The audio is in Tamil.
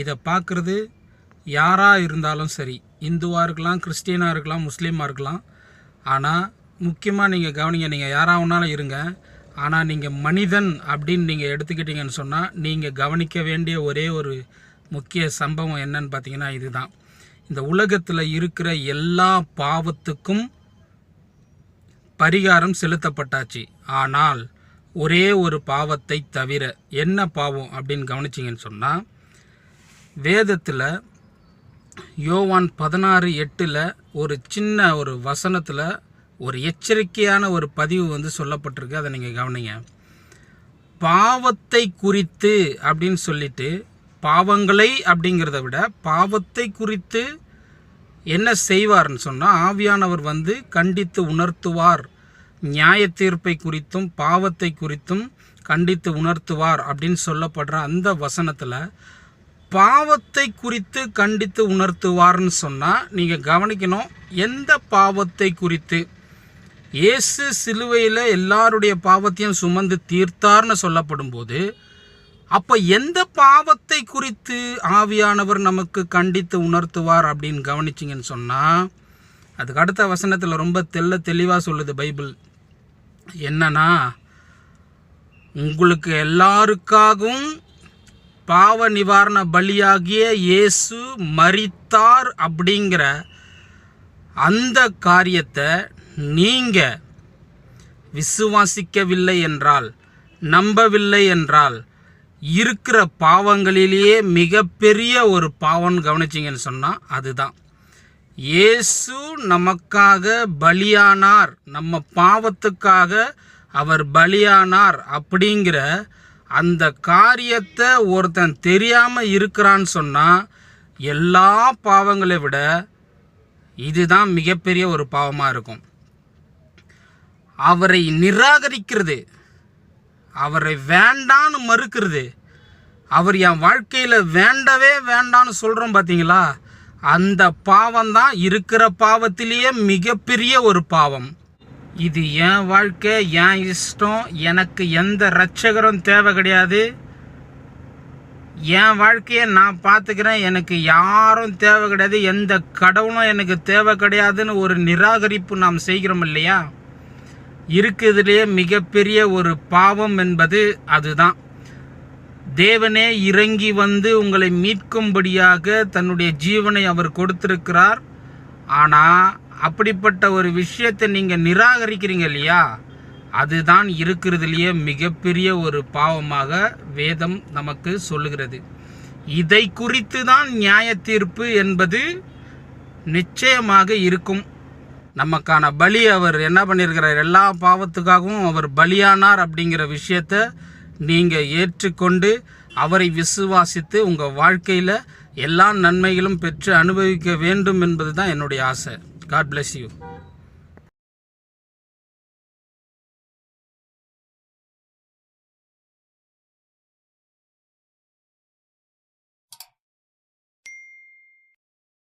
இதை பார்க்குறது யாராக இருந்தாலும் சரி இந்துவாக இருக்கலாம் கிறிஸ்டியனாக இருக்கலாம் முஸ்லீமாக இருக்கலாம். ஆனால் முக்கியமாக நீங்கள் கவனிங்க நீங்கள் யாராகனாலும் இருங்க. ஆனால் நீங்கள் மனிதன் அப்படின்னு நீங்கள் எடுத்துக்கிட்டீங்கன்னு சொன்னால் நீங்கள் கவனிக்க வேண்டிய ஒரே ஒரு முக்கிய சம்பவம் என்னன்னு பார்த்தீங்கன்னா இதுதான். இந்த உலகத்தில் இருக்கிற எல்லா பாவத்துக்கும் பரிகாரம் செலுத்தப்பட்டாச்சு. ஆனால் ஒரே ஒரு பாவத்தை தவிர என்ன பாவம் அப்படின்னு கவனிச்சிங்கன்னு சொன்னால் வேதத்தில் யோவான் பதினாறு எட்டில் ஒரு சின்ன ஒரு வசனத்தில் ஒரு எச்சரிக்கையான ஒரு பதிவு வந்து சொல்லப்பட்டிருக்கு. அதை நீங்கள் கவனிங்க. பாவத்தை குறித்து அப்படின்னு சொல்லிட்டு பாவங்களை அப்படிங்கிறத விட பாவத்தை குறித்து என்ன செய்வார்னு சொன்னால் ஆவியானவர் வந்து கண்டித்து உணர்த்துவார். நியாய தீர்ப்பை குறித்தும் பாவத்தை குறித்தும் கண்டித்து உணர்த்துவார் அப்படின்னு சொல்லப்படுற அந்த வசனத்தில் பாவத்தை குறித்து கண்டித்து உணர்த்துவார்னு சொன்னால் நீங்கள் கவனிக்கணும் எந்த பாவத்தை குறித்து? இயேசு சிலுவையில் எல்லாருடைய பாவத்தையும் சுமந்து தீர்த்தார்னு சொல்லப்படும் போது அப்போ எந்த பாவத்தை குறித்து ஆவியானவர் நமக்கு கண்டித்து உணர்த்துவார் அப்படின்னு கவனிச்சிங்கன்னு சொன்னால் அதுக்கு அடுத்த வசனத்தில் ரொம்ப தெள்ள தெளிவாக சொல்லுது பைபிள். என்னன்னா உங்களுக்கு எல்லாருக்காகவும் பாவ நிவாரண பலியாகிய இயேசு மறித்தார் அப்படிங்கிற அந்த காரியத்தை நீங்கள் விசுவாசிக்கவில்லை என்றால் நம்பவில்லை என்றால் இருக்கிற பாவங்களிலேயே மிகப்பெரிய ஒரு பாவம் கவனிச்சிங்கன்னு சொன்னால் அதுதான். இயேசு நமக்காக பலியானார் நம்ம பாவத்துக்காக அவர் பலியானார் அப்படிங்கிற அந்த காரியத்தை ஒருத்தன் தெரியாமல் இருக்கிறான்னு சொன்னால் எல்லா பாவங்களை விட இதுதான் மிகப்பெரிய ஒரு பாவமாக இருக்கும். அவரை நிராகரிக்கிறது அவரை வேண்டான்னு மறுக்கிறது அவர் என் வாழ்க்கையில் வேண்டவே வேண்டான்னு சொல்கிறோம் பார்த்தீங்களா அந்த பாவம் தான் இருக்கிற பாவத்திலேயே மிகப்பெரிய ஒரு பாவம். இது என் வாழ்க்கை என் இஷ்டம் எனக்கு எந்த ரட்சகரும் தேவை கிடையாது. என் வாழ்க்கையை நான் பார்த்துக்கிறேன் எனக்கு யாரும் தேவை கிடையாது எந்த கடவுளும் எனக்கு தேவை கிடையாதுன்னு ஒரு நிராகரிப்பு நாம் செய்கிறோம் இல்லையா? இருக்குதுலேயே மிகப்பெரிய ஒரு பாவம் என்பது அதுதான். தேவனே இறங்கி வந்து உங்களை மீட்கும்படியாக தன்னுடைய ஜீவனை அவர் கொடுத்திருக்கிறார். ஆனால் அப்படிப்பட்ட ஒரு விஷயத்தை நீங்கள் நிராகரிக்கிறீங்க இல்லையா? அதுதான் இருக்கிறதுலேயே மிகப்பெரிய ஒரு பாவமாக வேதம் நமக்கு சொல்லுகிறது. இதை குறித்து தான் நியாய தீர்ப்பு என்பது நிச்சயமாக இருக்கும். நமக்கான பலி அவர் என்ன பண்ணியிருக்கிறார்? எல்லா பாவத்துக்காகவும் அவர் பலியானார் அப்படிங்கிற விஷயத்த நீங்கள் ஏற்றுக்கொண்டு அவரை விசுவாசித்து உங்கள் வாழ்க்கையில் எல்லா நன்மைகளும் பெற்று அனுபவிக்க வேண்டும் என்பது தான் என்னுடைய ஆசை. God bless you.